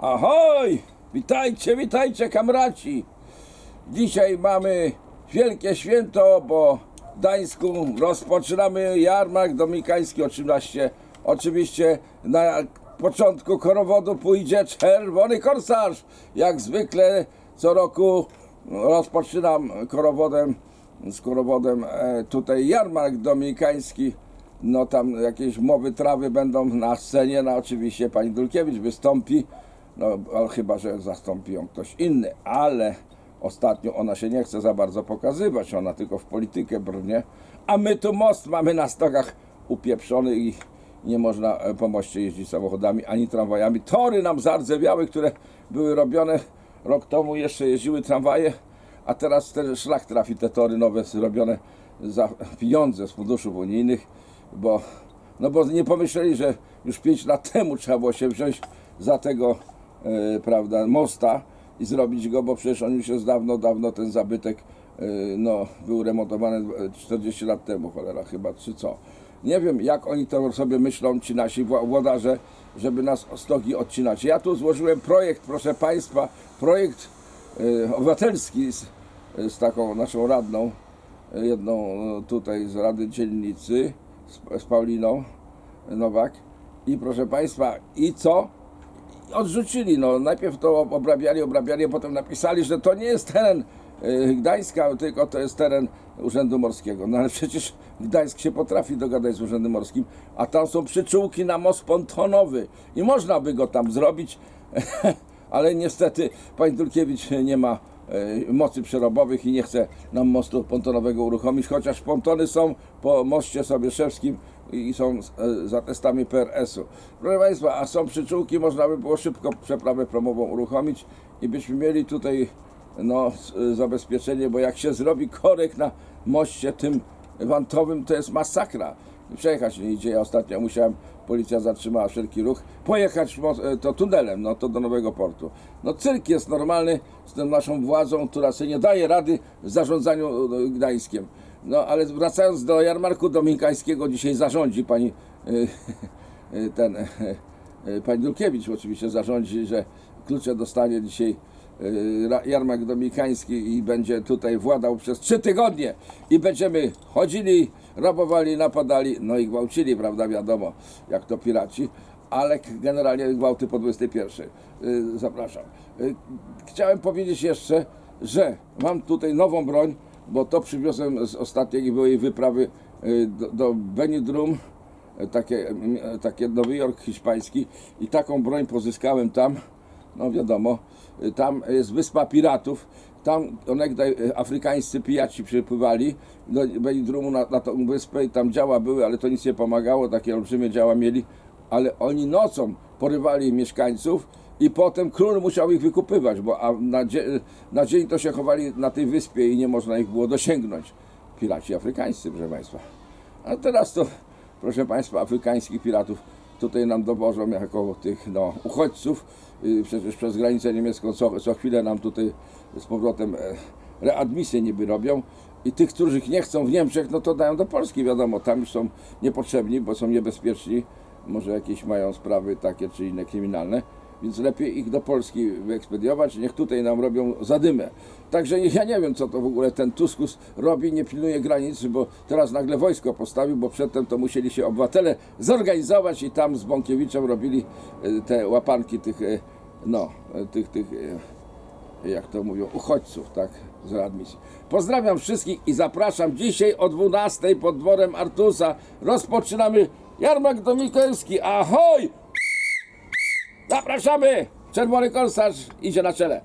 Ahoj! Witajcie, witajcie kamraci! Dzisiaj mamy wielkie święto, bo w Gdańsku rozpoczynamy jarmark dominikański 18. Oczywiście na początku korowodu pójdzie czerwony korsarz. Jak zwykle co roku rozpoczynam korowodem, z korowodem e, tutaj jarmark dominikański. No tam jakieś mowy trawy będą na scenie, no oczywiście pani Dulkiewicz wystąpi. No, chyba, że zastąpi ją ktoś inny, ale ostatnio ona się nie chce za bardzo pokazywać, ona tylko w politykę brnie, a my tu most mamy na stogach upieprzony i nie można e, po moście jeździć samochodami ani tramwajami. Tory nam zardzewiały, które były robione rok temu, jeszcze jeździły tramwaje, a teraz ten szlak trafi, te tory nowe zrobione za pieniądze z funduszów unijnych, bo, no bo nie pomyśleli, że już 5 lat temu trzeba było się wziąć za tego e, prawda, mosta i zrobić go, bo przecież on już jest dawno, dawno ten zabytek e, no, był remontowany e, 40 lat temu, cholera chyba, czy co. Nie wiem, jak oni to sobie myślą, ci nasi włodarze, żeby nas stogi odcinać. Ja tu złożyłem projekt, proszę Państwa, projekt e, obywatelski z, z taką naszą radną, e, jedną e, tutaj z Rady Dzielnicy, z, z Pauliną Nowak. I proszę Państwa, i co? odrzucili. No, najpierw to obrabiali, obrabiali, a potem napisali, że to nie jest teren y, Gdańska, tylko to jest teren Urzędu Morskiego. No ale przecież Gdańsk się potrafi dogadać z Urzędem Morskim, a tam są przyczółki na most pontonowy i można by go tam zrobić, ale niestety pani Dulkiewicz nie ma mocy przerobowych i nie chce nam mostu pontonowego uruchomić, chociaż pontony są po moście Sobieszewskim i są e, za testami PRS-u. Proszę Państwa, a są przyczółki, można by było szybko przeprawę promową uruchomić i byśmy mieli tutaj no, e, zabezpieczenie, bo jak się zrobi korek na moście tym wantowym, to jest masakra. Przejechać nie idzie. Ja ostatnio musiałem, policja zatrzymała wszelki ruch, pojechać e, to tunelem, no to do Nowego Portu. No cyrk jest normalny z tą naszą władzą, która sobie nie daje rady w zarządzaniu e, Gdańskiem. No ale wracając do jarmarku dominikańskiego, dzisiaj zarządzi pani y, ten pani Dulkiewicz oczywiście zarządzi, że klucze dostanie dzisiaj jarmark dominikański i będzie tutaj władał przez trzy tygodnie i będziemy chodzili, rabowali, napadali, no i gwałcili, prawda, wiadomo, jak to piraci, ale generalnie gwałty po 21. Y, Zapraszam. Y, Chciałem powiedzieć jeszcze, że mam tutaj nową broń, bo to przywiozłem z ostatniej byłej wyprawy y, do, do Benidrum, takie, takie Nowy Jork hiszpański i taką broń pozyskałem tam, no wiadomo, tam jest wyspa piratów, tam onegdaj y, afrykańscy pijaci przypływali do Benidrumu na, na tą wyspę i tam działa były, ale to nic nie pomagało, takie olbrzymie działa mieli, ale oni nocą porywali mieszkańców i potem król musiał ich wykupywać, bo a na, dzie, na dzień to się chowali na tej wyspie i nie można ich było dosięgnąć. Piraci afrykańscy, proszę Państwa. A teraz to, proszę Państwa, afrykańskich piratów tutaj nam dowożą jako tych no, uchodźców. Yy, Przecież przez granicę niemiecką co, co chwilę nam tutaj z powrotem e, readmisję niby robią. I tych, których nie chcą w Niemczech, no to dają do Polski, wiadomo, tam już są niepotrzebni, bo są niebezpieczni. Może jakieś mają sprawy takie czy inne kryminalne więc lepiej ich do Polski wyekspediować, niech tutaj nam robią zadymę. Także ja nie wiem, co to w ogóle ten Tuskus robi, nie pilnuje granic, bo teraz nagle wojsko postawił, bo przedtem to musieli się obywatele zorganizować i tam z Bąkiewiczem robili e, te łapanki tych, e, no, e, tych, tych, jak to mówią, uchodźców, tak, z readmisji. Pozdrawiam wszystkich i zapraszam dzisiaj o 12 pod dworem Artusa. Rozpoczynamy jarmark dominikański. Ahoj! Zapraszamy! Czerwony korsarz idzie na czele.